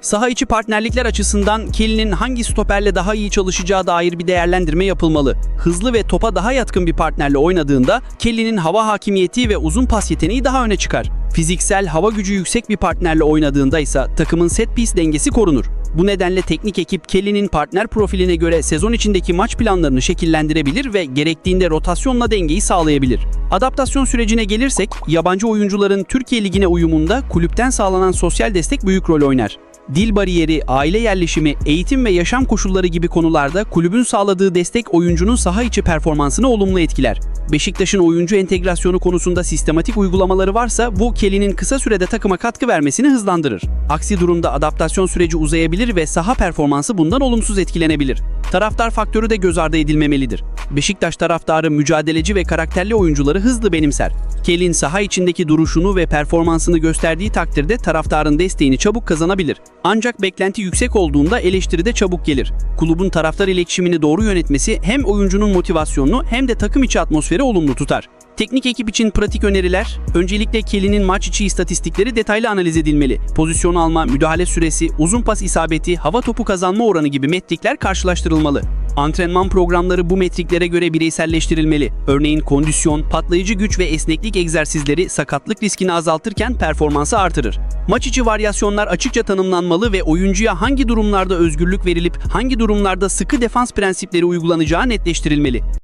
Saha içi partnerlikler açısından Kelly'nin hangi stoperle daha iyi çalışacağı dair bir değerlendirme yapılmalı. Hızlı ve topa daha yatkın bir partnerle oynadığında Kelly'nin hava hakimiyeti ve uzun pas yeteneği daha öne çıkar. Fiziksel, hava gücü yüksek bir partnerle oynadığında ise takımın set piece dengesi korunur. Bu nedenle teknik ekip Kelly'nin partner profiline göre sezon içindeki maç planlarını şekillendirebilir ve gerektiğinde rotasyonla dengeyi sağlayabilir. Adaptasyon sürecine gelirsek, yabancı oyuncuların Türkiye Ligi'ne uyumunda kulüpten sağlanan sosyal destek büyük rol oynar. Dil bariyeri, aile yerleşimi, eğitim ve yaşam koşulları gibi konularda kulübün sağladığı destek oyuncunun saha içi performansını olumlu etkiler. Beşiktaş'ın oyuncu entegrasyonu konusunda sistematik uygulamaları varsa bu Kelly'nin kısa sürede takıma katkı vermesini hızlandırır. Aksi durumda adaptasyon süreci uzayabilir ve saha performansı bundan olumsuz etkilenebilir. Taraftar faktörü de göz ardı edilmemelidir. Beşiktaş taraftarı mücadeleci ve karakterli oyuncuları hızlı benimser. Kelly'in saha içindeki duruşunu ve performansını gösterdiği takdirde taraftarın desteğini çabuk kazanabilir. Ancak beklenti yüksek olduğunda eleştiri de çabuk gelir. Kulübün taraftar iletişimini doğru yönetmesi hem oyuncunun motivasyonunu hem de takım içi atmosferi olumlu tutar. Teknik ekip için pratik öneriler, öncelikle Kelly'nin maç içi istatistikleri detaylı analiz edilmeli. Pozisyon alma, müdahale süresi, uzun pas isabeti, hava topu kazanma oranı gibi metrikler karşılaştırılmalı. Antrenman programları bu metriklere göre bireyselleştirilmeli. Örneğin kondisyon, patlayıcı güç ve esneklik egzersizleri sakatlık riskini azaltırken performansı artırır. Maç içi varyasyonlar açıkça tanımlanmalı ve oyuncuya hangi durumlarda özgürlük verilip hangi durumlarda sıkı defans prensipleri uygulanacağı netleştirilmeli.